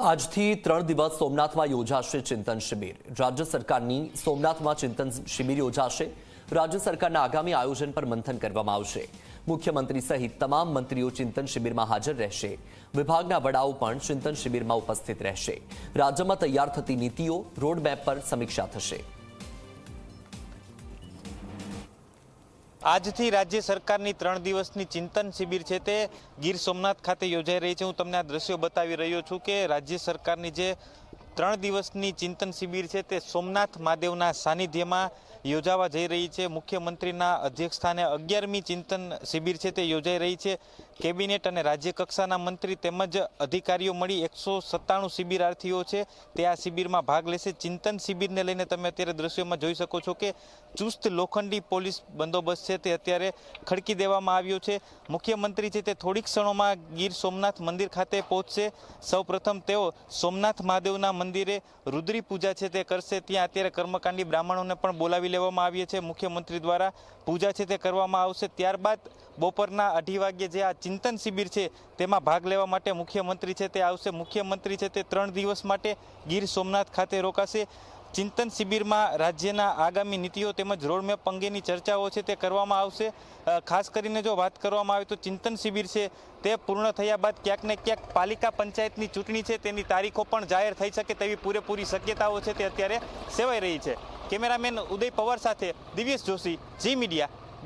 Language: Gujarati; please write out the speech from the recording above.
આજથી ત્રણ દિવસ સોમનાથમાં યોજાશે ચિંતન શિબિર. રાજ્ય સરકારની સોમનાથમાં ચિંતન શિબિર યોજાશે. રાજ્ય સરકારના આગામી આયોજન પર મંથન કરવામાં આવશે. મુખ્યમંત્રી સહિત તમામ મંત્રીઓ ચિંતન શિબિરમાં હાજર રહેશે. વિભાગના વડાઓ પણ ચિંતન શિબિરમાં ઉપસ્થિત રહેશે. રાજ્યમાં તૈયાર થતી નીતિઓ, રોડમેપ પર સમીક્ષા થશે. આજથી રાજ્ય સરકારની ત્રણ દિવસની ચિંતન શિબિર છે તે ગીર સોમનાથ ખાતે યોજાઈ રહી છે. હું તમને આ દ્રશ્યો બતાવી રહ્યો છું કે રાજ્ય સરકારની જે ત્રણ દિવસની ચિંતન શિબિર છે તે સોમનાથ મહાદેવના સાનિધ્યમાં યોજાવા જઈ રહી છે. મુખ્યમંત્રીના અધ્યક્ષસ્થાને અગિયારમી ચિંતન શિબિર છે તે યોજાઈ રહી છે. કેબિનેટ અને રાજ્ય કક્ષાના મંત્રી તેમજ અધિકારીઓ મળી એકસો સત્તાણું શિબિરાર્થીઓ છે. તે આ શિબિરમાં ભાગ લેશે. ચિંતન શિબિરને લઈને તમે અત્યારે દ્રશ્યોમાં જોઈ શકો છો કે ચુસ્ત લોખંડી પોલીસ બંદોબસ્ત છે તે અત્યારે ખડકી દેવામાં આવ્યો છે. મુખ્યમંત્રી છે તે થોડીક ક્ષણોમાં ગીર સોમનાથ મંદિર ખાતે પહોંચશે. સૌપ્રથમ તેઓ સોમનાથ મહાદેવના મંદિરે રુદ્રી પૂજા છે તે કરશે. ત્યાં અત્યારે કર્મકાંડી બ્રાહ્મણોને પણ બોલાવી લેવામાં આવીએ છે. મુખ્યમંત્રી દ્વારા પૂજા છે તે કરવામાં આવશે. ત્યારબાદ બપોરના અઢી વાગ્યે જે આ ચિંતન શિબિર છે. તેમાં ભાગ લેવા માટે મુખ્યમંત્રી છે તે આવશે. મુખ્યમંત્રી છે તે ત્રણ દિવસ માટે ગીર સોમનાથ ખાતે રોકાશે. ચિંતન શિબિરમાં રાજ્યના આગામી નીતિઓ તેમજ રોડમેપ અંગેની ચર્ચાઓ છે તે કરવામાં આવશે. ખાસ કરીને જો વાત કરવામાં આવે તો ચિંતન શિબિર છે તે પૂર્ણ થયા બાદ ક્યાંક ને ક્યાંક પાલિકા પંચાયતની ચૂંટણી છે તેની તારીખો પણ જાહેર થઈ શકે તેવી પૂરેપૂરી શક્યતાઓ છે તે અત્યારે સેવાઈ રહી છે. કેમેરામેન ઉદય પવાર સાથે દિવ્યેશ જોશી, જી મીડિયા.